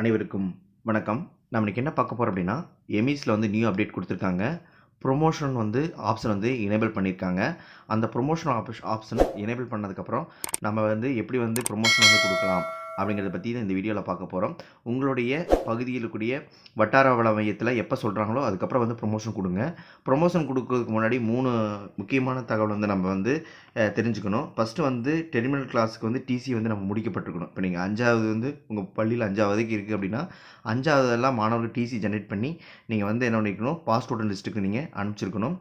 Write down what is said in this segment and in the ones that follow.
அனைவருக்கும் வணக்கம். நம்ம இன்னைக்கு என்ன பார்க்க போகிறோம் அப்படின்னா எமிஸில் வந்து நியூ அப்டேட் கொடுத்துருக்காங்க. ப்ரொமோஷன் வந்து ஆப்ஷன் வந்து எனேபிள் பண்ணியிருக்காங்க. அந்த ப்ரொமோஷன் ஆப்ஷன் ஆப்ஷன் எனேபிள் பண்ணதுக்கப்புறம் நம்ம வந்து எப்படி வந்து ப்ரொமோஷன் வந்து கொடுக்கலாம்? அப்படிங்கிறத பற்றி தான் இந்த வீடியோவில் பார்க்க போகிறோம் உங்களுடைய பகுதியில் கூடிய வட்டார வள மையத்தில் எப்போ சொல்கிறாங்களோ அதுக்கப்புறம் வந்து ப்ரொமோஷன் கொடுங்க. ப்ரொமோஷன் கொடுக்கறதுக்கு முன்னாடி மூணு முக்கியமான தகவல் வந்து நம்ம வந்து தெரிஞ்சுக்கணும். ஃபஸ்ட்டு வந்து டெர்மினல் கிளாஸுக்கு வந்து டிசி வந்து நம்ம முடிக்கப்பட்டிருக்கணும். இப்போ நீங்கள் அஞ்சாவது வந்து உங்கள் பள்ளியில் அஞ்சாவதுக்கு இருக்குது அப்படின்னா அஞ்சாவதெல்லாம் மாணவர்கள் டிசி ஜென்ரேட் பண்ணி நீங்கள் வந்து என்ன பண்ணிக்கணும்? பாஸ் ஸ்டூடெண்ட் லிஸ்ட்டுக்கு நீங்கள் அனுப்பிச்சிருக்கணும்.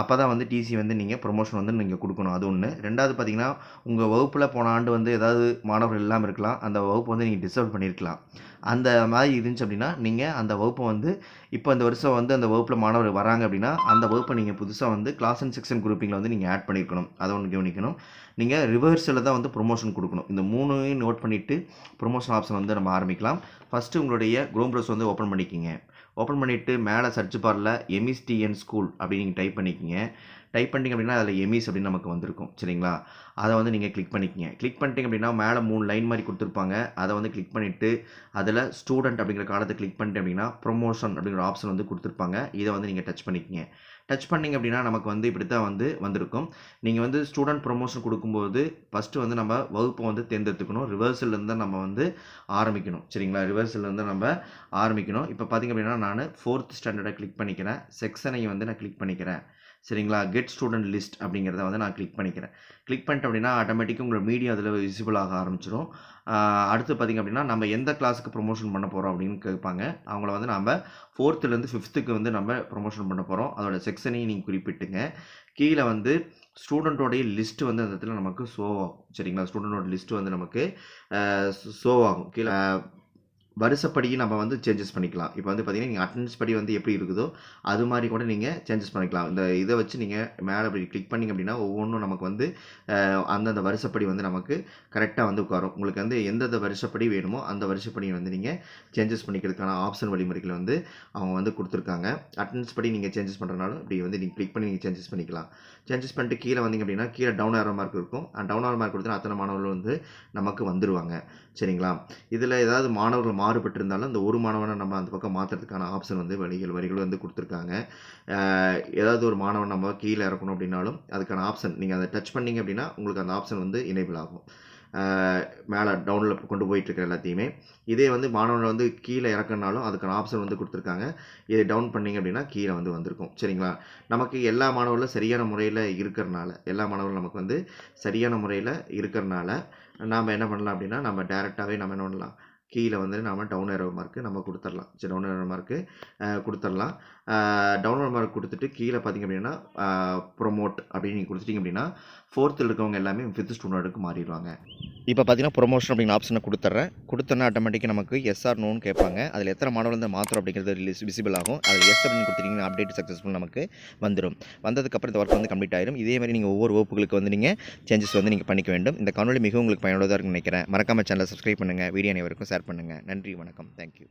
அப்போ தான் வந்து டிசி வந்து நீங்கள் ப்ரொமோஷன் வந்து நீங்கள் கொடுக்கணும். அது ஒன்று ரெண்டாவது பார்த்தீங்கன்னா உங்கள் வகுப்பில் போன ஆண்டு வந்து ஏதாவது மாணவர்கள் இல்லாமல் இருக்கலாம். அந்த வகுப்பு வந்து நீங்கள் டிசர்வ் பண்ணியிருக்கலாம் அந்த மாதிரி இருந்துச்சு அப்படின்னா நீங்கள் அந்த வகுப்பை வந்து இப்போ இந்த வருஷம் வந்து அந்த வகுப்பில் மாணவர் வராங்க அப்படின்னா அந்த வகுப்பை நீங்கள் புதுசாக வந்து கிளாஸ் அண்ட் செக்ஷன் குரூப்பிங்கில் வந்து நீங்கள் ஆட் பண்ணியிருக்கணும் அதை ஒன்று கவனிக்கணும். நீங்கள் ரிவர்ஸில் தான் வந்து ப்ரொமோஷன் கொடுக்கணும். இந்த மூணையும் நோட் பண்ணிவிட்டு ப்ரொமோஷன் ஆப்ஷன் வந்து நம்ம ஆரம்பிக்கலாம். ஃபஸ்ட்டு உங்களுடைய குரோம் ப்ரௌஸ் வந்து ஓப்பன் பண்ணிக்கிங்க. ஓப்பன் பண்ணிவிட்டு மேலே சர்ச் பாரில் எம்இஸ்டிஎன் ஸ்கூல் அப்படின்னு நீங்கள் டைப் பண்ணிக்கிங்க. டைப் பண்ணிட்டீங்க அப்படின்னா அதில் எமிஸ் அப்படின்னு நமக்கு வந்திருக்கும். சரிங்களா? அதை வந்து நீங்கள் கிளிக் பண்ணிக்கிங்க. கிளிக் பண்ணிட்டீங்க அப்படின்னா மேலே மூணு லைன் மாதிரி கொடுத்துருப்பாங்க. அதை வந்து கிளிக் பண்ணிவிட்டு அதில் ஸ்டூடெண்ட் அப்படிங்கிற காலத்தை கிளிக் பண்ணிட்டு அப்படின்னா ப்ரொமோஷன் அப்படிங்கிற ஆப்ஷன் வந்து கொடுத்துருப்பாங்க. இதை வந்து நீங்கள் டச் பண்ணிக்கிங்க. டச் பண்ணிங்க அப்படின்னா நமக்கு வந்து இப்படி தான் வந்து வந்திருக்கும். நீங்கள் வந்து ஸ்டூடெண்ட் ப்ரொமோஷன் கொடுக்கும்போது ஃபஸ்ட்டு வந்து நம்ம வகுப்பை வந்து தேர்ந்தெடுத்துக்கணும். ரிவர்சல்லேருந்து தான் நம்ம வந்து ஆரம்பிக்கணும். சரிங்களா? ரிவர்சல்லேருந்து நம்ம ஆரம்பிக்கணும். இப்போ பார்த்திங்க அப்படின்னா நான் ஃபோர்த் ஸ்டாண்டர்டை கிளிக் பண்ணிக்கிறேன். செக்ஷனை வந்து நான் கிளிக் பண்ணிக்கிறேன். சரிங்களா? கெட் ஸ்டூடெண்ட் லிஸ்ட் அப்படிங்கிறத வந்து நான் கிளிக் பண்ணிக்கிறேன். கிளிக் பண்ணிட்டேன் அப்படின்னா ஆட்டோமேட்டிக்காக உங்களோட மீடியா அதில் விசிபிள் ஆக ஆரம்பிச்சிடும் அடுத்து பார்த்திங்க அப்படின்னா நம்ம எந்த கிளாஸுக்கு ப்ரொமோஷன் பண்ண போகிறோம் அப்படின்னு கேட்பாங்க. அவங்கள வந்து நம்ம ஃபோர்த்துலேருந்து ஃபிஃப்த்துக்கு வந்து நம்ம ப்ரொமோஷன் பண்ண போகிறோம் அதோட செக்ஷனையும் நீங்கள் குறிப்பிட்டுங்க. கீழே வந்து ஸ்டூடெண்ட்டோடைய லிஸ்ட்டு வந்து அந்த இடத்துல நமக்கு ஷோ ஆகும். சரிங்களா? ஸ்டூடெண்டோட லிஸ்ட்டு வந்து நமக்கு ஷோ ஆகும். கீழே வருஷப்படியும் நம்ம வந்து சேஞ்சஸ் பண்ணிக்கலாம். இப்போ வந்து பார்த்தீங்கன்னா நீங்கள் அட்டண்டன்ஸ் படி வந்து எப்படி இருக்குதோ அது மாதிரி கூட நீங்கள் சேஞ்சஸ் பண்ணிக்கலாம். இந்த இதை வச்சு நீங்கள் மேலே அப்படி கிளிக் பண்ணிங்க அப்படின்னா ஒவ்வொன்றும் நமக்கு வந்து அந்தந்த வருஷப்படி வந்து நமக்கு கரெக்டாக வந்து உட்காரும். உங்களுக்கு வந்து எந்தெந்த வருஷப்படி வேணுமோ அந்த வருஷப்படி வந்து நீங்கள் சேஞ்சஸ் பண்ணிக்கிறதுக்கான ஆப்ஷன் வழிமுறைகளை வந்து அவங்க வந்து கொடுத்துருக்காங்க. அட்டண்டன்ஸ் படி நீங்கள் சேஞ்சஸ் பண்ணுறனாலும் இப்படி வந்து நீங்கள் கிளிக் பண்ணி நீங்கள் சேஞ்சஸ் பண்ணிக்கலாம். சேஞ்சஸ் பண்ணிட்டு கீழே வந்தீங்க அப்படின்னா கீழே டவுன் ஆகிற மார்க் இருக்கும். டவுன் ஆரோ மார்க் கொடுத்தா அத்தனை மாணவர்கள் வந்து நமக்கு வந்துடுவாங்க சரிங்களா? இதில் ஏதாவது மாணவர்கள் மாறுபட்டிருந்தாலும் அந்த ஒரு மாணவனை நம்ம அந்த பக்கம் மாற்றுறதுக்கான ஆப்ஷன் வந்து வழிகள் வரிகள் வந்து கொடுத்துருக்காங்க. ஏதாவது ஒரு மாணவன் நம்ம கீழே இறக்கணும் அப்படின்னாலும் அதுக்கான ஆப்ஷன் நீங்கள் அதை டச் பண்ணீங்க அப்படின்னா உங்களுக்கு அந்த ஆப்ஷன் வந்து எனேபிள் ஆகும். மேலே டவுனில் கொண்டு போயிட்டுருக்க எல்லாத்தையுமே. இதே வந்து மாணவனை வந்து கீழே இறக்குனாலும் அதுக்கான ஆப்ஷன் வந்து கொடுத்துருக்காங்க. இதை டவுன் பண்ணிங்க அப்படின்னா கீழே வந்து வந்திருக்கும். சரிங்களா? நமக்கு எல்லா மாணவர்களும் சரியான முறையில் இருக்கிறனால எல்லா மாணவர்களும் நமக்கு வந்து சரியான முறையில் இருக்கிறனால நாம் என்ன பண்ணலாம் அப்படின்னா நம்ம டேரெக்டாகவே நம்ம என்ன பண்ணலாம்? கீழே வந்து நாம் டவுன் ஏரோ மார்க்கு நம்ம கொடுத்துடலாம் சரி டவுன் ஏரோ மார்க்கு கொடுத்துடலாம் டவுன் ஏரோ மார்க் கொடுத்துட்டு கீழே பார்த்தீங்க அப்படின்னா ப்ரொமோட் அப்படின்னு நீங்கள் கொடுத்துட்டீங்க அப்படின்னா ஃபோர்த்தில் இருக்கவங்க எல்லாமே ஃபிஃப்த் ஸ்டூடெண்ட்டுக்கு மாறிடுவாங்க. இப்போ பார்த்தீங்கன்னா ப்ரொமோஷன் அப்படிங்கிற ஆப்ஷனை கொடுத்துட்றேன். கொடுத்தோன்னா ஆட்டோமேட்டிக்காக நமக்கு எஸ்ஆர் நோன்னு கேட்பாங்க. அதில் எத்தனை மாடல் வந்து மாத்திரம் அப்படிங்கிறது ரிலீஸ் விசிபிள் ஆகும். அதில் எஸ் அப்படின்னு கொடுத்துட்டிங்கன்னா அப்டேட் சக்ஸஸ்ஃபுல் நமக்கு வந்துடும். வந்ததுக்கப்புறம் இந்த ஒர்க் வந்து கம்ப்ளீட் ஆயிரும். இதே மாதிரி நீங்கள் ஒவ்வொரு வகுப்புகளுக்கு வந்து நீங்கள் சேஞ்சஸ் வந்து நீங்கள் பண்ணிக்க வேண்டும். இந்த காணொலி மிகவும் உங்களுக்கு பயனுள்ளதாக இருக்கும்னு நினைக்கிறேன். மறக்காமல் சேனலை சப்ஸ்கிரைப் பண்ணுங்கள் வீடியோ அனைவருக்கும் ஷேர் பண்ணுங்கள் நன்றி வணக்கம். தேங்க்யூ